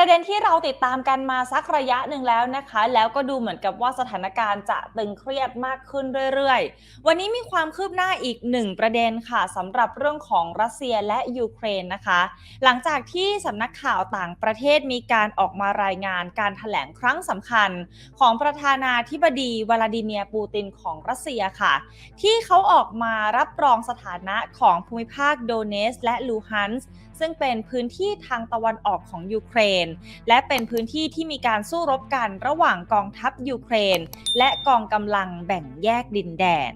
ประเด็นที่เราติดตามกันมาสักระยะหนึ่งแล้วนะคะ แล้วก็ดูเหมือนกับว่าสถานการณ์จะตึงเครียดมากขึ้นเรื่อยๆ วันนี้มีความคืบหน้าอีกหนึ่งประเด็นค่ะสำหรับเรื่องของรัสเซียและยูเครนนะคะ หลังจากที่สำนักข่าวต่างประเทศมีการออกมารายงานการถแถลงครั้งสำคัญ ของประธานาธิบดีวลาดิเมียร์ปูตินของรัสเซียค่ะ ที่เขาออกมารับรองสถานะของภูมิภาคโดเนสและลูฮันส์ซึ่งเป็นพื้นที่ทางตะวันออกของยูเครนและเป็นพื้นที่ที่มีการสู้รบกันระหว่างกองทัพยูเครน และกองกำลังแบ่งแยกดินแดน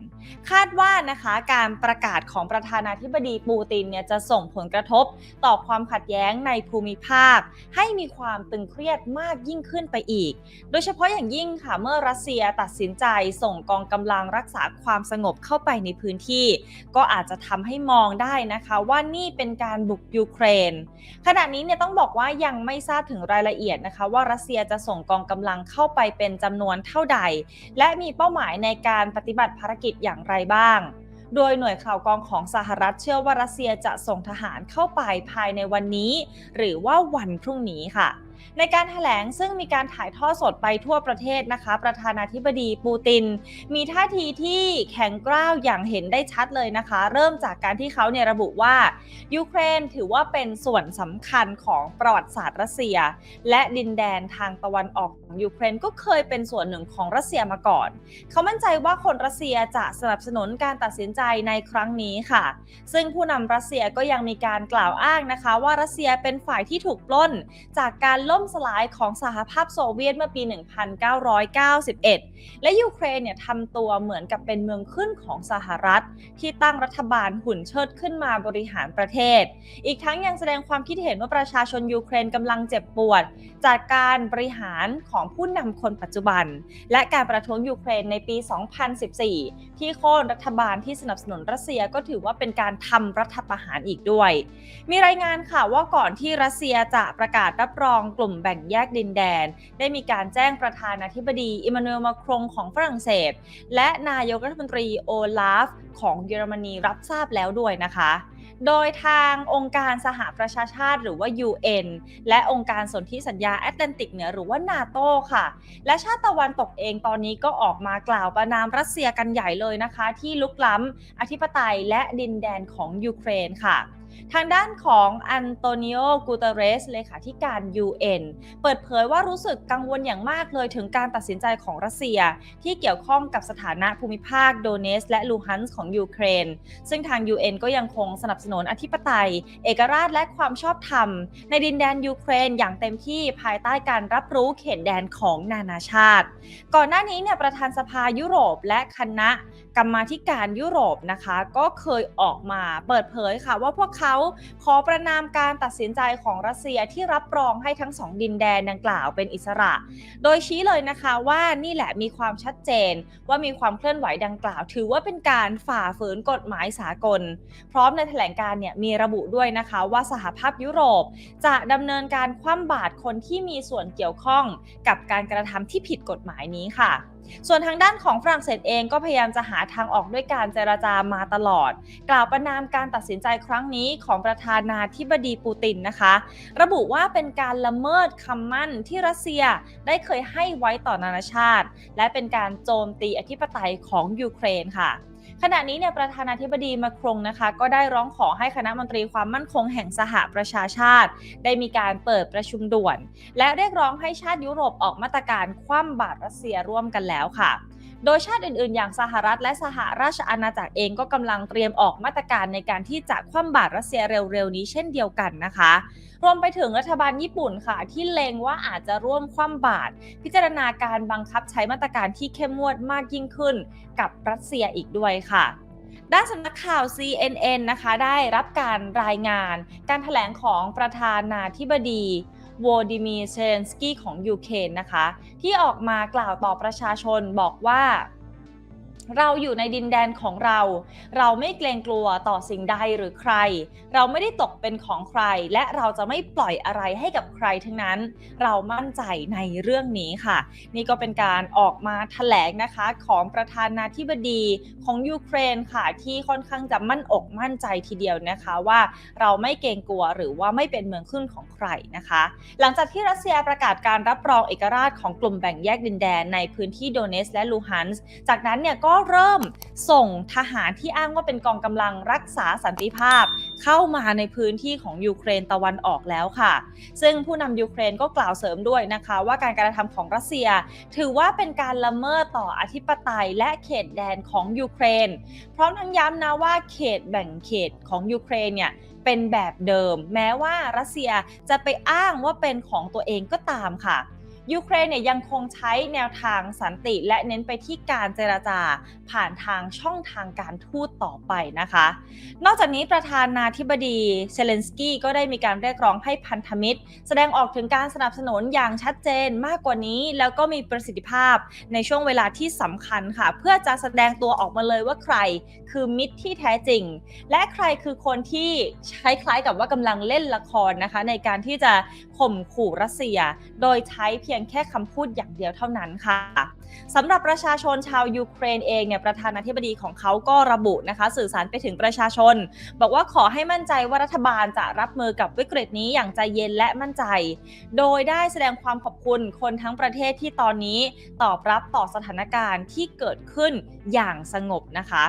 คาดว่านะคะการประกาศของประธานาธิบดีปูตินเนี่ยจะส่งผลกระทบต่อความขัดแย้งในภูมิภาค ให้มีความตึงเครียดมากยิ่งขึ้นไปอีก โดยเฉพาะอย่างยิ่งค่ะเมื่อรัสเซียตัดสินใจส่งกองกำลังรักษาความสงบเข้าไปในพื้นที่ ก็อาจจะทำให้มองได้นะคะว่านี่เป็นการบุกยูเครน ขณะนี้เนี่ยต้องบอกว่ายังไม่ทราบถึงรายละเอียดนะคะ ว่ารัสเซียจะส่งกองกำลังเข้าไปเป็นจำนวนเท่าใด และมีเป้าหมายในการปฏิบัติภารกิจอย่างไรบ้าง โดยหน่วยข่าวกรองของสหรัฐเชื่อว่ารัสเซียจะส่งทหารเข้าไปภายในวันนี้ หรือว่าวันพรุ่งนี้ค่ะ ในการถแถลงซึ่งมีการถ่ายทอดสดไปทั่วประเทศนะคะ ประธานาธิบดีปูติน มีท่าทีที่แข็งกร้าวอย่างเห็นได้ชัดเลยนะคะ เริ่มจากการที่เขาเนี่ยระบุว่ายูเครนถือว่าเป็นส่วนสำคัญของประวัติศาสตร์รัสเซีย และดินแดนทางตะวันออกของยูเครนก็เคยเป็นส่วนหนึ่งของรัสเซียมาก่อน เขามั่นใจว่าคนรัสเซียจะสนับสนุนการตัดสินใจในครั้งนี้ค่ะ ซึ่งผู้นำรัสเซียก็ยังมีการกล่าวอ้างนะคะ ว่ารัสเซียเป็นฝ่ายที่ถูกปล้นจากการล่มสลายของสหภาพโซเวียตเมื่อปี 1991 และยูเครนเนี่ยทำตัวเหมือนกับเป็นเมืองขึ้นของสหรัฐ ที่ตั้งรัฐบาลหุ่นเชิดขึ้นมาบริหารประเทศ อีกทั้งยังแสดงความคิดเห็นว่าประชาชนยูเครนกำลังเจ็บปวด จากการบริหารของผู้นำคนปัจจุบัน และการประท้วงยูเครนในปี 2014 ที่โค่นรัฐบาลที่สนับสนุนรัสเซียก็ถือว่าเป็นการทำรัฐประหารอีกด้วย มีรายงานค่ะว่าก่อนที่รัสเซียจะประกาศรับรองกลุ่มแบ่งแยกดินแดน ได้มีการแจ้งประธานาธิบดีอิมมานูเอลมาครงของฝรั่งเศส และนายกรัฐมนตรีโอลาฟของเยอรมนีรับทราบแล้วด้วยนะคะ โดยทางองค์การสหประชาชาติหรือว่า UN และองค์การสนธิสัญญาแอตแลนติกเหนือหรือว่านาโตค่ะ และชาติตะวันตกเองตอนนี้ก็ออกมากล่าวประนามรัสเซียกันใหญ่เลยนะคะ ที่ลุกล้ำอธิปไตยและดินแดนของยูเครนค่ะ ทางด้านของอันโตนิโอ กูเตเรส เลขาธิการ UN เปิดเผยว่ารู้สึกกังวลอย่างมากเลยถึงการตัดสินใจของรัสเซีย ที่เกี่ยวข้องกับสถานะภูมิภาคโดเนส และลูฮันส์ของยูเครน ซึ่งทาง UN ก็ยังคงสนับสนุนอธิปไตย เอกราชและความชอบธรรม ในดินแดนยูเครนอย่างเต็มที่ภายใต้การรับรู้เขตแดนของนานาชาติ ก่อนหน้านี้เนี่ยประธานสภายุโรปและคณะกรรมาธิการยุโรปนะคะก็เคยออกมาเปิดเผยค่ะว่าพวกเขาขอประนามการตัดสินใจของรัสเซียที่รับรองให้ทั้งสองดินแดนดังกล่าวเป็นอิสระ โดยชี้เลยนะคะว่านี่แหละมีความชัดเจน ว่ามีความเคลื่อนไหวดังกล่าว ถือว่าเป็นการฝ่าฝืนกฎหมายสากล พร้อมในแถลงการเนี่ยมีระบุด้วยนะคะว่าสหภาพยุโรป จะดำเนินการคว่ำบาตรคนที่มีส่วนเกี่ยวข้องกับการกระทำที่ผิดกฎหมายนี้ค่ะ ส่วนทางด้านของฝรั่งเศสเองก็พยายามจะหาทางออกด้วยการเจรจามาตลอด กล่าวประนามการตัดสินใจครั้งนี้ของประธานาธิบดีปูตินนะคะ ระบุว่าเป็นการละเมิดคำมั่นที่รัสเซียได้เคยให้ไว้ต่อนานาชาติ และเป็นการโจมตีอธิปไตยของยูเครนค่ะ ขณะนี้เนี่ยประธานาธิบดีมาครงนะคะ ก็ได้ร้องขอให้คณะมนตรีความมั่นคงแห่งสหประชาชาติ ได้มีการเปิดประชุมด่วน และเรียกร้องให้ชาติยุโรปออกมาตรการคว่ำบาตรรัสเซียร่วมกันแล้วค่ะ โดยชาติอื่นๆ อย่างสหรัฐและสหราชอาณาจักรเองก็กำลังเตรียมออกมาตรการในการที่จะคว่ำบาตรรัสเซียเร็วๆ นี้เช่นเดียวกันนะคะ รวมไปถึงรัฐบาลญี่ปุ่นค่ะ ที่เล็งว่าอาจจะร่วมคว่ำบาตรพิจารณาการบังคับใช้มาตรการที่เข้มงวดมากยิ่งขึ้น กับรัสเซียอีกด้วยค่ะด้านสำนักข่าว CNN นะคะ ได้รับการรายงาน การถแถลงของประธานาธิบดี โวดิมีเชนสกี้ของยูเครนนะคะ ที่ออกมากล่าวต่อประชาชนบอกว่า เราอยู่ในดินแดนของเรา เราไม่เกรงกลัวต่อสิ่งใดหรือใคร เราไม่ได้ตกเป็นของใคร และเราจะไม่ปล่อยอะไรให้กับใครทั้งนั้น เรามั่นใจในเรื่องนี้ค่ะ นี่ก็เป็นการออกมาแถลงนะคะของประธานาธิบดีของยูเครนค่ะ ที่ค่อนข้างจะมั่นอกมั่นใจทีเดียวนะคะว่าเราไม่เกรงกลัวหรือว่าไม่เป็นเมืองขึ้นของใครนะคะ หลังจากที่รัสเซียประกาศการรับรองเอกราชของกลุ่มแบ่งแยกดินแดนในพื้นที่โดเนสและลูฮันส์จากนั้นเนี่ยก็เริ่มส่งทหารที่อ้างว่าเป็นกองกำลังรักษาสันติภาพ เข้ามาในพื้นที่ของยูเครนตะวันออกแล้วค่ะ ซึ่งผู้นำยูเครนก็กล่าวเสริมด้วยนะคะ ว่าการกระทำของรัสเซีย ถือว่าเป็นการละเมิดต่ออธิปไตยและเขตแดนของยูเครน พร้อมทั้งย้ำนะว่าเขตแบ่งเขตของยูเครนเนี่ยเป็นแบบเดิม แม้ว่ารัสเซียจะไปอ้างว่าเป็นของตัวเองก็ตามค่ะ ยูเครนเนี่ยยังคงใช้แนวทางสันติและเน้นไปที่การเจรจาผ่านทางช่องทางการทูตต่อไปนะคะ นอกจากนี้ประธานาธิบดีเซเลนสกี้ก็ได้มีการเรียกร้องให้พันธมิตร แสดงออกถึงการสนับสนุนอย่างชัดเจนมากกว่านี้ แล้วก็มีประสิทธิภาพในช่วงเวลาที่สำคัญค่ะ เพื่อจะแสดงตัวออกมาเลยว่าใครคือมิตรที่แท้จริง และใครคือคนที่คล้ายๆกับว่ากำลังเล่นละครนะคะ ในการที่จะ ข่มขู่รัสเซีย โดยใช้เพียงแค่คำพูดอย่างเดียวเท่านั้นค่ะสำหรับประชาชนชาวยูเครนเองเนี่ยประธานาธิบดีของเขาก็ระบุนะคะสื่อสารไปถึงประชาชน บอกว่าขอให้มั่นใจว่ารัฐบาลจะรับมือกับวิกฤตนี้อย่างใจเย็นและมั่นใจ โดยได้แสดงความขอบคุณคนทั้งประเทศที่ตอนนี้ตอบรับต่อสถานการณ์ที่เกิดขึ้นอย่างสงบนะคะ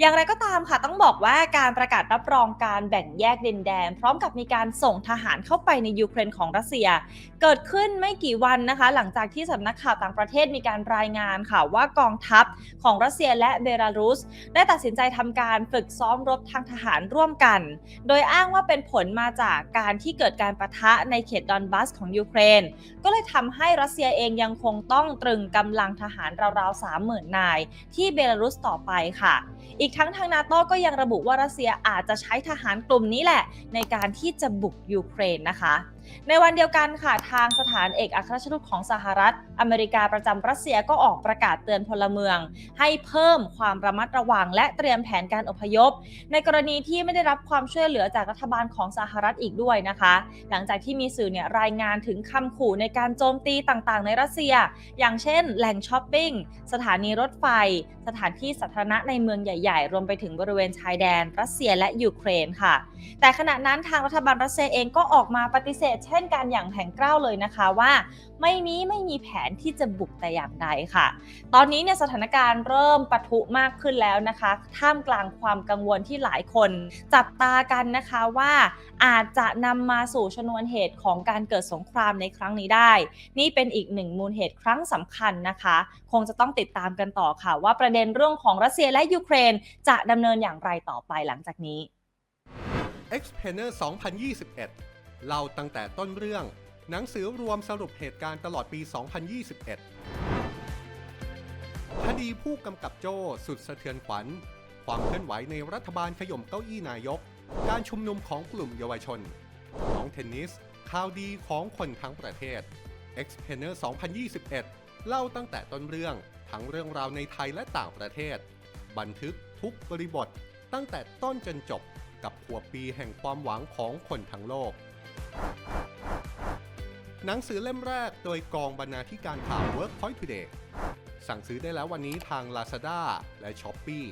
อย่างไรก็ตามค่ะต้องบอกว่าการประกาศรับรองการแบ่งแยกดินแดน พร้อมกับมีการส่งทหารเข้าไปในยูเครนของรัสเซีย เกิดขึ้นไม่กี่วันนะคะ หลังจากที่สำนักข่าวต่างประเทศมีการรายงานค่ะว่ากองทัพของรัสเซียและเบลารุส ได้ตัดสินใจทำการฝึกซ้อมรบทางทหารร่วมกัน โดยอ้างว่าเป็นผลมาจากการที่เกิดการประทะในเขตดอนบัสของยูเครน ก็เลยทำให้รัสเซียเองยังคงต้องตรึงกำลังทหารราวๆ30,000นาย ที่เบลารุสต่อไปค่ะอีกทั้งทางนาโต้ก็ยังระบุว่ารัสเซียอาจจะใช้ทหารกลุ่มนี้แหละ ในการที่จะบุกยูเครนนะคะ ในวันเดียวกันค่ะทางสถานเอกอัครราชทูตของสหรัฐ อเมริกาประจำรัสเซียก็ออกประกาศเตือนพลเมือง ให้เพิ่มความระมัดระวัง และเตรียมแผนการอพยพ ในกรณีที่ไม่ได้รับความช่วยเหลือจากรัฐบาลของสหรัฐอีกด้วยนะคะ หลังจากที่มีสื่อเนี่ยรายงานถึงคำขู่ในการโจมตีต่างๆ ในรัสเซีย อย่างเช่น แหล่งช้อปปิ้งสถานีรถไฟ สถานที่สาธารณะในเมืองใหญ่ๆ รวมไปถึงบริเวณชายแดน รัสเซียและยูเครนค่ะ แต่ขณะนั้นทางรัฐบาลรัสเซียเองก็ออกมาปฏิเสธเช่นกันอย่างแผงกล้าวเลยนะคะว่า ไม่มีไม่มีแผนที่จะบุกแต่อย่างใดค่ะ ตอนนี้เนี่ยสถานการณ์เริ่มปะทุมากขึ้นแล้วนะคะ ท่ามกลางความกังวลที่หลายคนจับตากันนะคะว่าอาจจะนำมาสู่ชนวนเหตุของการเกิดสงครามในครั้งนี้ได้ นี่เป็นอีกหนึ่งมูลเหตุครั้งสำคัญนะคะ คงจะต้องติดตามกันต่อค่ะ ว่าประเด็นเรื่องของรัสเซียและยูเครน จะดำเนินอย่างไรต่อไปหลังจากนี้ Expander 2021 เล่าตั้งแต่ต้นเรื่อง หนังสือรวมสรุปเหตุการณ์ตลอดปี 2021 คดีผู้กำกับโจ้สุดสะเทือนขวัญ ความเคลื่อนไหวในรัฐบาลขย่มเก้าอี้นายก การชุมนุมของกลุ่มเยาวชนน้องเทนนิส ข่าวดีของคนทั้งประเทศ Expander 2021 เล่าตั้งแต่ต้นเรื่องทั้งเรื่องราวในไทยและต่างประเทศ บันทึกทุกบริบทตั้งแต่ต้นจนจบกับหัวปีแห่งความหวังของคนทั้งโลก หนังสือเล่มแรกโดยกองบรรณาธิการข่าว Workpoint Today สั่งซื้อได้แล้ววันนี้ทาง Lazada และ Shopee